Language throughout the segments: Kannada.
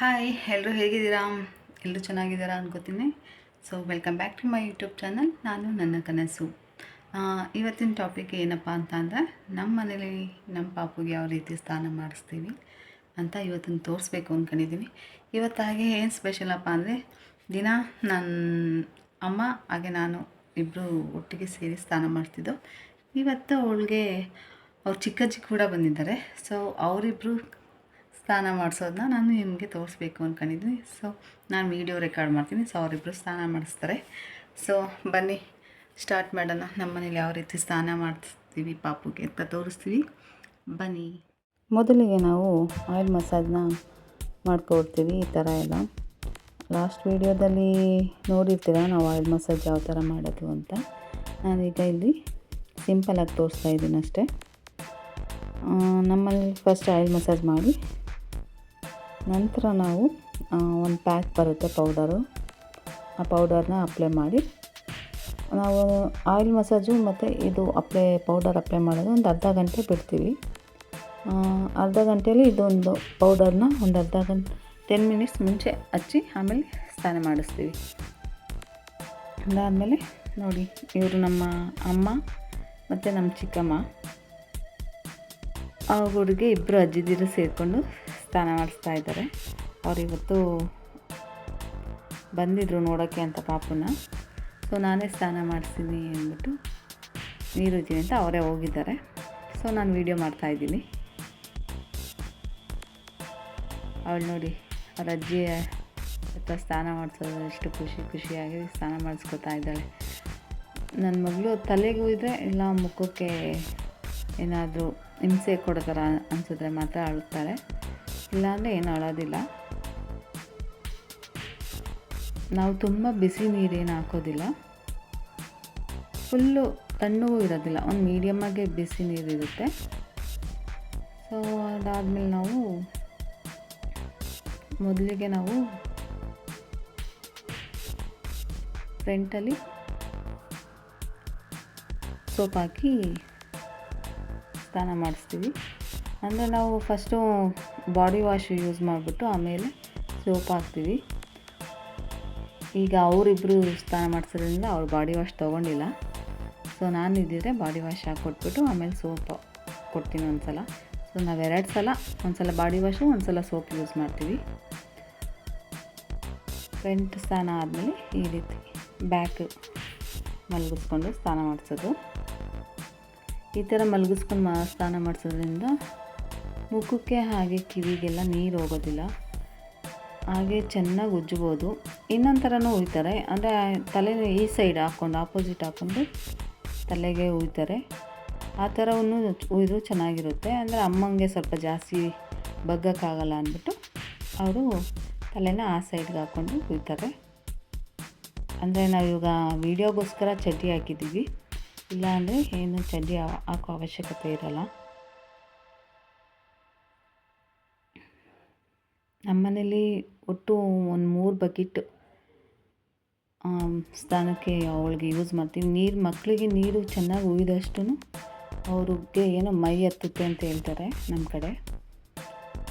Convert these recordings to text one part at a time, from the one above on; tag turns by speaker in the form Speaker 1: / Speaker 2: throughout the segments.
Speaker 1: ಹಾಯ್ ಎಲ್ಲರೂ ಹೇಗಿದ್ದೀರಾ? ಎಲ್ಲರೂ ಚೆನ್ನಾಗಿದ್ದೀರಾ ಅನ್ಕೋತೀನಿ so welcome back to my YouTube channel ನಾನು ನನ್ನ ಕನಸು. ಇವತ್ತಿನ ಟಾಪಿಕ್ ಏನಪ್ಪ ಅಂತ ಅಂದರೆ ನಮ್ಮ ಮನೇಲಿ ನಮ್ಮ ಪಾಪುಗೆ ಯಾವ ರೀತಿ ಸ್ನಾನ ಮಾಡಿಸ್ತೀವಿ ಅಂತ ಇವತ್ತಿನ ತೋರಿಸ್ಬೇಕು ಅಂದ್ಕೊಂಡಿದ್ದೀನಿ ಇವತ್ತಾಗೆ ಏನು ಸ್ಪೆಷಲಪ್ಪ ಅಂದರೆ, ದಿನ ನನ್ನ ಅಮ್ಮ ಹಾಗೆ ನಾನು ಇಬ್ಬರು ಒಟ್ಟಿಗೆ ಸೇರಿ ಸ್ನಾನ ಮಾಡ್ತಿದ್ದೋ, ಇವತ್ತು ಅವಳಿಗೆ ಅವ್ರು ಚಿಕ್ಕಜ್ಜಿ ಕೂಡ ಬಂದಿದ್ದಾರೆ. ಸೊ ಅವರಿಬ್ಬರು ಸ್ನಾನ ಮಾಡಿಸೋದನ್ನ ನಾನು ನಿಮಗೆ ತೋರಿಸ್ಬೇಕು ಅಂದ್ಕೊಂಡಿದ್ದೀನಿ ಸೊ ನಾನು ವೀಡಿಯೋ ರೆಕಾರ್ಡ್ ಮಾಡ್ತೀನಿ. ಸೊ ಅವರಿಬ್ಬರು ಸ್ನಾನ ಮಾಡಿಸ್ತಾರೆ. ಸೊ ಬನ್ನಿ ಸ್ಟಾರ್ಟ್ ಮಾಡೋಣ. ನಮ್ಮ ಮನೇಲಿ ಯಾವ ರೀತಿ ಸ್ನಾನ ಮಾಡಿಸ್ತೀವಿ ಪಾಪುಗೆ ಅಂತ ತೋರಿಸ್ತೀವಿ. ಬನ್ನಿ. ಮೊದಲಿಗೆ ನಾವು ಆಯಿಲ್ ಮಸಾಜ್ನ ಮಾಡ್ಕೊಡ್ತೀವಿ ಈ ಥರ ಎಲ್ಲ. ಲಾಸ್ಟ್ ವೀಡಿಯೋದಲ್ಲಿ ನೋಡಿರ್ತೀರ ನಾವು ಆಯಿಲ್ ಮಸಾಜ್ ಯಾವ ಥರ ಮಾಡೋದು ಅಂತ. ನಾನೀಗ ಇಲ್ಲಿ ಸಿಂಪಲಾಗಿ ತೋರಿಸ್ತಾ ಇದ್ದೀನಿ ಅಷ್ಟೇ. ನಮ್ಮಲ್ಲಿ ಫಸ್ಟ್ ಆಯಿಲ್ ಮಸಾಜ್ ಮಾಡಿ ನಂತರ ನಾವು ಒಂದು ಪ್ಯಾಕ್ ಬರುತ್ತೆ ಪೌಡರು ಆ ಪೌಡರ್ನ ಅಪ್ಲೈ ಮಾಡಿ, ನಾವು ಆಯಿಲ್ ಮಸಾಜು ಮತ್ತು ಇದು ಅಪ್ಲೈ ಪೌಡರ್ ಅಪ್ಲೈ ಮಾಡೋದು ಒಂದು ಅರ್ಧ ಗಂಟೆ ಬಿಡ್ತೀವಿ. ಅರ್ಧ ಗಂಟೆಯಲ್ಲಿ ಇದೊಂದು ಪೌಡರ್ನ ಒಂದು ಅರ್ಧ ಗಂಟೆ ಟೆನ್ ಮಿನಿಟ್ಸ್ ಮುಂಚೆ ಹಚ್ಚಿ ಆಮೇಲೆ ಸ್ನಾನ ಮಾಡಿಸ್ತೀವಿ. ಅದಾದಮೇಲೆ ನೋಡಿ, ಇವರು ನಮ್ಮ ಅಮ್ಮ ಮತ್ತು ನಮ್ಮ ಚಿಕ್ಕಮ್ಮ, ಆ ಹುಡುಗಿ ಇಬ್ಬರು ಅಜ್ಜಿದಿರು ಸೇರಿಕೊಂಡು ಸ್ನಾನ ಮಾಡಿಸ್ತಾ ಇದ್ದಾರೆ. ಅವ್ರು ಇವತ್ತು ಬಂದಿದ್ರು ನೋಡೋಕ್ಕೆ ಅಂತ ಪಾಪುನ. ಸೊ ನಾನೇ ಸ್ನಾನ ಮಾಡಿಸ್ತೀನಿ ಅಂದ್ಬಿಟ್ಟು ನೀರು ಇದ್ದೀನಿ ಅಂತ ಅವರೇ ಹೋಗಿದ್ದಾರೆ. ಸೊ ನಾನು ವೀಡಿಯೋ ಮಾಡ್ತಾಯಿದ್ದೀನಿ ಅವಳು ನೋಡಿ, ಅವ್ರ ಅಜ್ಜಿ ಹತ್ರ ಸ್ನಾನ ಮಾಡಿಸೋದು ಎಷ್ಟು ಖುಷಿ ಖುಷಿಯಾಗಿ ಸ್ನಾನ ಮಾಡಿಸ್ಕೊತಾ ಇದ್ದಾಳೆ. ನನ್ನ ಮಗಳು ತಲೆಗೂ ಇದ್ದರೆ ಇಲ್ಲ ಮುಖಕ್ಕೆ ಏನಾದರೂ ಹಿಂಸೆ ಕೊಡೋ ಥರ ಅನಿಸಿದ್ರೆ ಮಾತ್ರ ಅಳುತ್ತಾಳೆ. ಇಲ್ಲಾಂದರೆ ಏನು ಅಳೋದಿಲ್ಲ. ನಾವು ತುಂಬ ಬಿಸಿ ನೀರೇನು ಹಾಕೋದಿಲ್ಲ. ಫುಲ್ಲು ತಣ್ಣಗೂ ಇರೋದಿಲ್ಲ, ಒಂದು ಮೀಡಿಯಮ್ಮಾಗೆ ಬಿಸಿ ನೀರಿರುತ್ತೆ. ಸೊ ಅದಾದಮೇಲೆ ನಾವು ಮೊದಲಿಗೆ ನಾವು ಫ್ರಂಟಲ್ಲಿ ಸೋಪ್ ಹಾಕಿ ಸ್ನಾನ ಮಾಡಿಸ್ತೀವಿ. ಅಂದರೆ ನಾವು ಫಸ್ಟು ಬಾಡಿ ವಾಶ್ ಯೂಸ್ ಮಾಡಿಬಿಟ್ಟು ಆಮೇಲೆ ಸೋಪ್ ಹಾಕ್ತೀವಿ. ಈಗ ಅವರಿಬ್ಬರು ಸ್ನಾನ ಮಾಡಿಸೋದ್ರಿಂದ ಅವ್ರು ಬಾಡಿ ವಾಶ್ ತೊಗೊಂಡಿಲ್ಲ. ಸೊ ನಾನು ಇದ್ದಿದ್ರೆ ಬಾಡಿ ವಾಶ್ ಹಾಕ್ಕೊಟ್ಬಿಟ್ಟು ಆಮೇಲೆ ಸೋಪ್ ಕೊಡ್ತೀನಿ ಒಂದು ಸಲ ಸೊ ನಾವು ಎರಡು ಸಲ ಒಂದು ಸಲ ಬಾಡಿ ವಾಶು ಒಂದು ಸಲ ಸೋಪ್ ಯೂಸ್ ಮಾಡ್ತೀವಿ. ಫ್ರಂಟ್ ಸ್ನಾನ ಆದಮೇಲೆ ಈ ರೀತಿ ಬ್ಯಾಕ್ ಮಲಗಿಸ್ಕೊಂಡು ಸ್ನಾನ ಮಾಡಿಸೋದು. ಈ ಥರ ಮಲಗಿಸ್ಕೊಂಡು ಸ್ನಾನ ಮಾಡಿಸೋದ್ರಿಂದ ಮುಖಕ್ಕೆ ಹಾಗೆ ಕಿವಿಗೆಲ್ಲ ನೀರು ಹೋಗೋದಿಲ್ಲ. ಹಾಗೆ ಚೆನ್ನಾಗಿ ಉಜ್ಜ್ಬೋದು ಇನ್ನೊಂದು ಥರನೂ ಉಯ್ತಾರೆ. ಅಂದರೆ ತಲೆ ಈ ಸೈಡ್ ಹಾಕ್ಕೊಂಡು ಆಪೋಸಿಟ್ ಹಾಕ್ಕೊಂಡು ತಲೆಗೆ ಉಯ್ತಾರೆ. ಆ ಥರವನ್ನು ಉಯ್ದು ಚೆನ್ನಾಗಿರುತ್ತೆ. ಅಂದರೆ ಅಮ್ಮಂಗೆ ಸ್ವಲ್ಪ ಜಾಸ್ತಿ ಬಗ್ಗಕ್ಕಾಗಲ್ಲ ಅಂದ್ಬಿಟ್ಟು ಅವರು ತಲೆನ ಆ ಸೈಡ್ಗೆ ಹಾಕ್ಕೊಂಡು ಉಯ್ತಾರೆ. ಅಂದರೆ ನಾವು ಇವಾಗ ವೀಡಿಯೋಗೋಸ್ಕರ ಚಡ್ಡಿ ಹಾಕಿದ್ದೀವಿ. ಇಲ್ಲಾಂದರೆ ಏನು ಚಡ್ಡಿ ಹಾಕೋ ಅವಶ್ಯಕತೆ ಇರಲ್ಲ. ನಮ್ಮನೇಲಿ ಒಟ್ಟು ಒಂದು ಮೂರು ಬಕೆಟ್ ಸ್ನಾನಕ್ಕೆ ಅವಳಿಗೆ ಯೂಸ್ ಮಾಡ್ತೀವಿ. ನೀರು ಮಕ್ಕಳಿಗೆ ನೀರು ಚೆನ್ನಾಗಿ ಉಯ್ದಷ್ಟು ಅವ್ರಿಗೆ ಏನೋ ಮೈ ಹತ್ತುತ್ತೆ ಅಂತ ಹೇಳ್ತಾರೆ ನಮ್ಮ ಕಡೆ.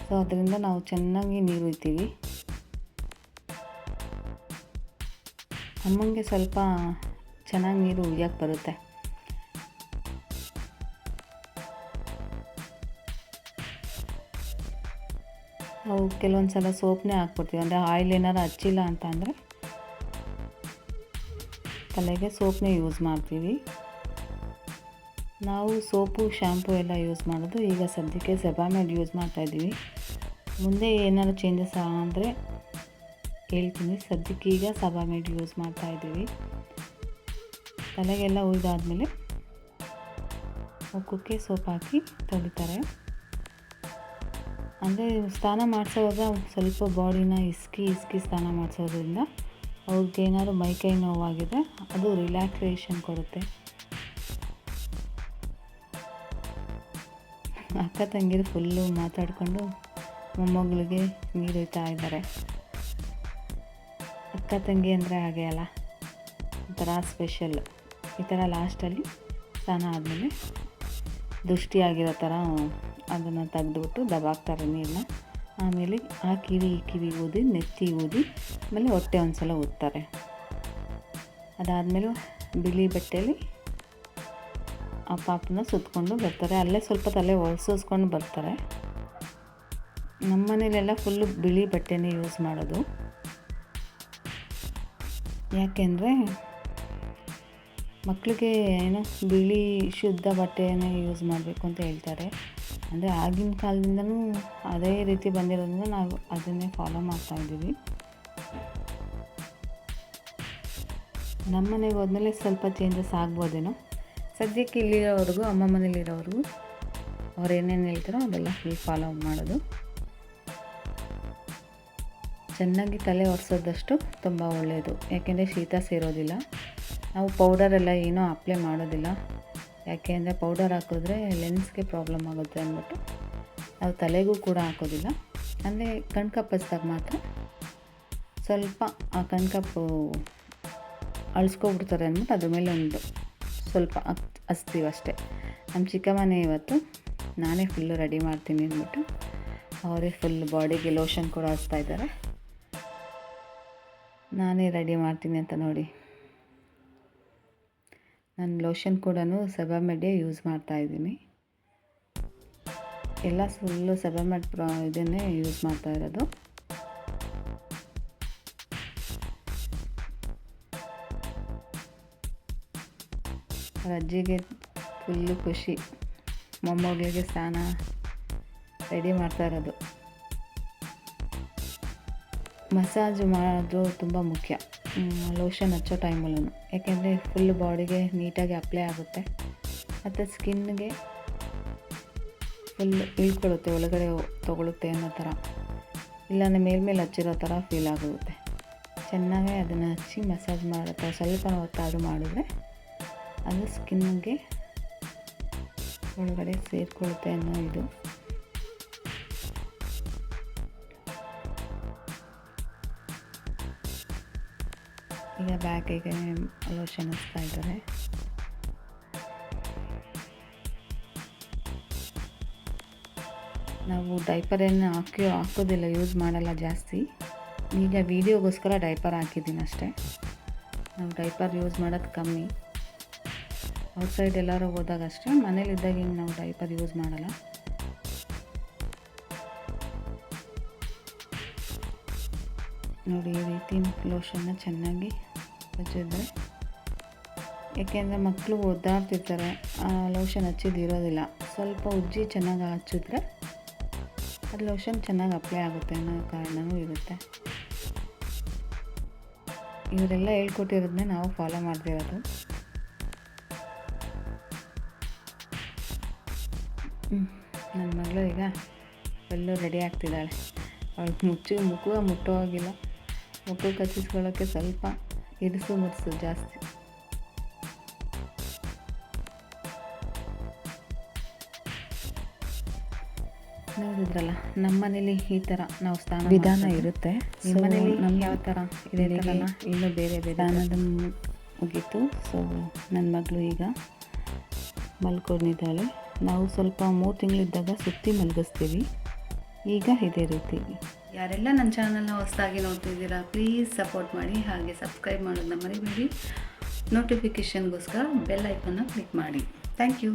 Speaker 1: ಸೊ ಅದರಿಂದ ನಾವು ಚೆನ್ನಾಗಿ ನೀರು ಉಯ್ತೀವಿ. ಅಮ್ಮಂಗೆ ಸ್ವಲ್ಪ ಚೆನ್ನಾಗಿ ನೀರು ಉಯ್ಯಕ್ಕೆ ಬರುತ್ತೆ. ನಾವು ಕೆಲವೊಂದು ಸಲ ಸೋಪ್ನೇ ಹಾಕ್ಬಿಡ್ತೀವಿ. ಅಂದರೆ ಆಯಿಲ್ ಏನಾರು ಹಚ್ಚಿಲ್ಲ ಅಂತ ಅಂದರೆ ತಲೆಗೆ ಸೋಪ್ನೇ ಯೂಸ್ ಮಾಡ್ತೀವಿ. ನಾವು ಸೋಪು ಶ್ಯಾಂಪು ಎಲ್ಲ ಯೂಸ್ ಮಾಡೋದು. ಈಗ ಸದ್ಯಕ್ಕೆ ಸೆಬಾಮೆಡ್ ಯೂಸ್ ಮಾಡ್ತಾಯಿದ್ದೀವಿ ಮುಂದೆ ಏನಾದ್ರು ಚೇಂಜಸ್ ಅಂದರೆ ಹೇಳ್ತೀನಿ. ಸದ್ಯಕ್ಕೆ ಈಗ ಸಬಾಮೆಡ್ ಯೂಸ್ ಮಾಡ್ತಾಯಿದ್ದೀವಿ ತಲೆಗೆಲ್ಲ ಉಳಿದಾದಮೇಲೆ ಮುಖಕ್ಕೆ ಸೋಪ್ ಹಾಕಿ ತೊಳಿತಾರೆ. ಅಂದರೆ ಸ್ನಾನ ಮಾಡಿಸೋವಾಗ ಸ್ವಲ್ಪ ಬಾಡಿನ ಇಸ್ಕಿ ಇಸ್ಕಿ ಸ್ನಾನ ಮಾಡಿಸೋದ್ರಿಂದ ಅವ್ರಿಗೆ ಏನಾದ್ರು ಮೈಕೈ ನೋವಾಗಿದೆ, ಅದು ರಿಲ್ಯಾಕ್ಸೇಷನ್ ಕೊಡುತ್ತೆ. ಅಕ್ಕ ತಂಗಿರು ಫುಲ್ಲು ಮಾತಾಡಿಕೊಂಡು ಮೊಮ್ಮಗಳಿಗೆ ನೀರು ಒಯ್ತಾ ಇದ್ದಾರೆ. ಅಕ್ಕ ತಂಗಿ ಅಂದರೆ ಹಾಗೆ ಅಲ್ಲ, ಒಂಥರ ಸ್ಪೆಷಲ್ ಈ ಥರ ಲಾಸ್ಟಲ್ಲಿ ಸ್ನಾನ ಆದಮೇಲೆ ದೃಷ್ಟಿಯಾಗಿರೋ ಥರ ಅದನ್ನು ತೆಗೆದುಬಿಟ್ಟು ದಬಾಕ್ತಾರೆ ನೀರನ್ನ ಆಮೇಲೆ ಆ ಕಿವಿ ಈ ಕಿವಿ ಊದಿ, ನೆತ್ತಿ ಊದಿ, ಆಮೇಲೆ ಹೊಟ್ಟೆ ಒಂದು ಸಲ ಊದ್ತಾರೆ. ಅದಾದಮೇಲೆ ಬಿಳಿ ಬಟ್ಟೆಯಲ್ಲಿ ಆ ಪಾಪನ ಸುತ್ತಕೊಂಡು ಬರ್ತಾರೆ. ಅಲ್ಲೇ ಸ್ವಲ್ಪ ತಲೆ ಒಳಸೋಸ್ಕೊಂಡು ಬರ್ತಾರೆ. ನಮ್ಮ ಮನೇಲೆಲ್ಲ ಫುಲ್ಲು ಬಿಳಿ ಬಟ್ಟೆನೇ ಯೂಸ್ ಮಾಡೋದು. ಯಾಕೆಂದರೆ ಮಕ್ಕಳಿಗೆ ಏನೋ ಬಿಳಿ ಶುದ್ಧ ಬಟ್ಟೆಯನ್ನು ಯೂಸ್ ಮಾಡಬೇಕು ಅಂತ ಹೇಳ್ತಾರೆ. ಅಂದರೆ ಆಗಿನ ಕಾಲದಿಂದನೂ ಅದೇ ರೀತಿ ಬಂದಿರೋದ್ರಿಂದ ನಾವು ಅದನ್ನೇ ಫಾಲೋ ಮಾಡ್ತಾ ಇದ್ದೀವಿ. ನಮ್ಮ ಮನೆಗೆ ಹೋದ್ಮೇಲೆ ಸ್ವಲ್ಪ ಚೇಂಜಸ್ ಆಗ್ಬೋದೇನೋ? ಸದ್ಯಕ್ಕೆ ಇಲ್ಲಿರೋವರೆಗೂ ಅಮ್ಮ ಮನೇಲಿರೋವರೆಗೂ ಅವ್ರು ಏನೇನು ಹೇಳ್ತಾರೋ ಅದೆಲ್ಲ ಫುಲ್ ಫಾಲೋ ಮಾಡೋದು. ಚೆನ್ನಾಗಿ ತಲೆ ಒರೆಸೋದಷ್ಟು ತುಂಬ ಒಳ್ಳೆಯದು ಯಾಕೆಂದರೆ ಶೀತ ಸೇರೋದಿಲ್ಲ. ನಾವು ಪೌಡರೆಲ್ಲ ಏನೂ ಅಪ್ಲೈ ಮಾಡೋದಿಲ್ಲ. ಯಾಕೆ ಅಂದರೆ ಪೌಡರ್ ಹಾಕಿದ್ರೆ ಲೆನ್ಸ್ಗೆ ಪ್ರಾಬ್ಲಮ್ ಆಗುತ್ತೆ ಅಂದ್ಬಿಟ್ಟು ನಾವು ತಲೆಗೂ ಕೂಡ ಹಾಕೋದಿಲ್ಲ. ಅಂದರೆ ಕಣ್ಕಪ್ಪಿಸ್ದಾಗ ಮಾತ್ರ ಸ್ವಲ್ಪ ಆ ಕಣ್ಕಪ್ಪು ಅಳಿಸ್ಕೊಬಿಡ್ತಾರೆ ಅಂದ್ಬಿಟ್ಟು ಅದ್ರ ಮೇಲೆ ಒಂದು ಸ್ವಲ್ಪ ಹಚ್ ಹಚ್ತೀವಿ ಅಷ್ಟೇ. ನಮ್ಮ ಚಿಕ್ಕಮ್ಮನೆ ಇವತ್ತು ನಾನೇ ಫುಲ್ಲು ರೆಡಿ ಮಾಡ್ತೀನಿ ಅಂದ್ಬಿಟ್ಟು ಅವರೇ ಫುಲ್ ಬಾಡಿಗೆ ಲೋಷನ್ ಕೂಡ ಹಚ್ತಾ ಇದ್ದಾರೆ. ನಾನೇ ರೆಡಿ ಮಾಡ್ತೀನಿ ಅಂತ ನೋಡಿ. ನಾನು ಲೋಷನ್ ಕೂಡ ಸೆಬಮೆಡ್ಡೆ ಯೂಸ್ ಮಾಡ್ತಾ ಇದ್ದೀನಿ. ಎಲ್ಲ ಫುಲ್ಲು ಸಬಾಮೆಡ್ ಪ್ರಾ ಇದನ್ನೇ ಯೂಸ್ ಮಾಡ್ತಾ ಇರೋದು. ಅಜ್ಜಿಗೆ ಫುಲ್ಲು ಖುಷಿ. ಮೊಮ್ಮಗಳಿಗೆ ಸ್ನಾನ ರೆಡಿ ಮಾಡ್ತಾ ಇರೋದು. ಮಸಾಜ್ ಮಾಡೋದು ತುಂಬ ಮುಖ್ಯ. ಲೋಷನ್ ಹಚ್ಚೋ ಟೈಮಲ್ಲೂ ಯಾಕೆಂದರೆ ಫುಲ್ ಬಾಡಿಗೆ ನೀಟಾಗಿ ಅಪ್ಲೈ ಆಗುತ್ತೆ. ಮತ್ತು ಸ್ಕಿನ್ಗೆ ಫುಲ್ ಇಳ್ಕೊಳ್ಳುತ್ತೆ ಒಳಗಡೆ ತೊಗೊಳುತ್ತೆ ಅನ್ನೋ ಥರ. ಇಲ್ಲಾಂದರೆ ಮೇಲ್ಮೇಲೆ ಹಚ್ಚಿರೋ ಥರ ಫೀಲ್ ಆಗುತ್ತೆ. ಚೆನ್ನಾಗಿ ಅದನ್ನು ಹಚ್ಚಿ ಮಸಾಜ್ ಮಾಡುತ್ತೆ ಸ್ವಲ್ಪ ಹೊತ್ತಾದರೂ ಮಾಡಿದ್ರೆ ಅದು ಸ್ಕಿನ್ಗೆ ಒಳಗಡೆ ಸೇರಿಕೊಳ್ಳುತ್ತೆ ಅನ್ನೋ ಇದು. ಈಗ ಬ್ಯಾಗಿಗೆ ಲೋಷನ್ ಹಚ್ತಾ ಇದ್ದಾರೆ. ನಾವು ಡೈಪರ್ ಏನು ಹಾಕಿ ಹಾಕೋದಿಲ್ಲ ಯೂಸ್ ಮಾಡಲ್ಲ ಜಾಸ್ತಿ. ಈಗ ವೀಡಿಯೋಗೋಸ್ಕರ ಡೈಪರ್ ಹಾಕಿದ್ದೀನಿ ಅಷ್ಟೇ. ನಾವು ಡೈಪರ್ ಯೂಸ್ ಮಾಡೋದು ಕಮ್ಮಿ. ಔಟ್ಸೈಡ್ ಎಲ್ಲರೂ ಹೋದಾಗ ಅಷ್ಟೇ, ಮನೇಲಿದ್ದಾಗ ಹಿಂಗೆ ನಾವು ಡೈಪರ್ ಯೂಸ್ ಮಾಡಲ್ಲ. ನೋಡಿ, ಈ ರೀತಿ ಲೋಷನ್ನ ಚೆನ್ನಾಗಿ ಹಚ್ಚಿದ್ರೆ ಏಕೆಂದರೆ ಮಕ್ಕಳು ಒದ್ದಾಡ್ತಿರ್ತಾರೆ, ಆ ಲೋಷನ್ ಹಚ್ಚಿದ್ದಿರೋದಿಲ್ಲ ಸ್ವಲ್ಪ ಉಜ್ಜಿ ಚೆನ್ನಾಗಿ ಹಚ್ಚಿದ್ರೆ ಅದು ಲೋಷನ್ ಚೆನ್ನಾಗಿ ಅಪ್ಲೈ ಆಗುತ್ತೆ ಅನ್ನೋ ಕಾರಣವೂ ಇರುತ್ತೆ. ಇವರೆಲ್ಲ ಹೇಳ್ಕೊಟ್ಟಿರೋದನ್ನೇ ನಾವು ಫಾಲೋ ಮಾಡ್ತಿರೋದು. ನನ್ನ ಮಗಳು ಈಗ ಎಲ್ಲೂ ರೆಡಿ ಆಗ್ತಿದ್ದಾಳೆ. ಅವಳು ಮುಚ್ಚಿ ಮುಖ ಮುಟ್ಟೋ ಆಗಿಲ್ಲ ಮುಖ ಕಚ್ಚಿಸ್ಕೊಳ್ಳೋಕ್ಕೆ ಸ್ವಲ್ಪ ಇರಿಸು ಮುರಿಸು ಜಾಸ್ತಿ ನೋಡಿದ್ರಲ್ಲ ನಮ್ಮ ಮನೇಲಿ ಈ ಥರ ನಾವು ಸ್ನಾನ ವಿಧಾನ ಇರುತ್ತೆ. ನಿಮ್ಮ ಮನೇಲಿ ನಮ್ಗೆ ಯಾವ ಥರ ಇದೆ ಇನ್ನೂ ಬೇರೆ ವಿಧಾನದ ಸ್ನಾನದ ಮುಗೀತು. ಸೊ ನನ್ನ ಮಗಳು ಈಗ ಮಲ್ಕೊಂಡಿದ್ದಾಳೆ. ನಾವು ಸ್ವಲ್ಪ ಮೂರು ತಿಂಗಳಿದ್ದಾಗ ಸುತ್ತಿ ಮಲಗಿಸ್ತೀವಿ. ಈಗ ಇದೇ ರೀತಿ. ಯಾರೆಲ್ಲ ನನ್ನ ಚಾನಲ್ನ ಹೊಸದಾಗಿ ನೋಡ್ತಿದ್ದೀರಾ ಪ್ಲೀಸ್ ಸಪೋರ್ಟ್ ಮಾಡಿ, ಹಾಗೆ ಸಬ್ಸ್ಕ್ರೈಬ್ ಮಾಡೋದನ್ನ ಮರಿಬೇಡಿ. ನೋಟಿಫಿಕೇಷನ್ಗೋಸ್ಕರ ಬೆಲ್ ಐಕನ್ನ ಕ್ಲಿಕ್ ಮಾಡಿ. Thank you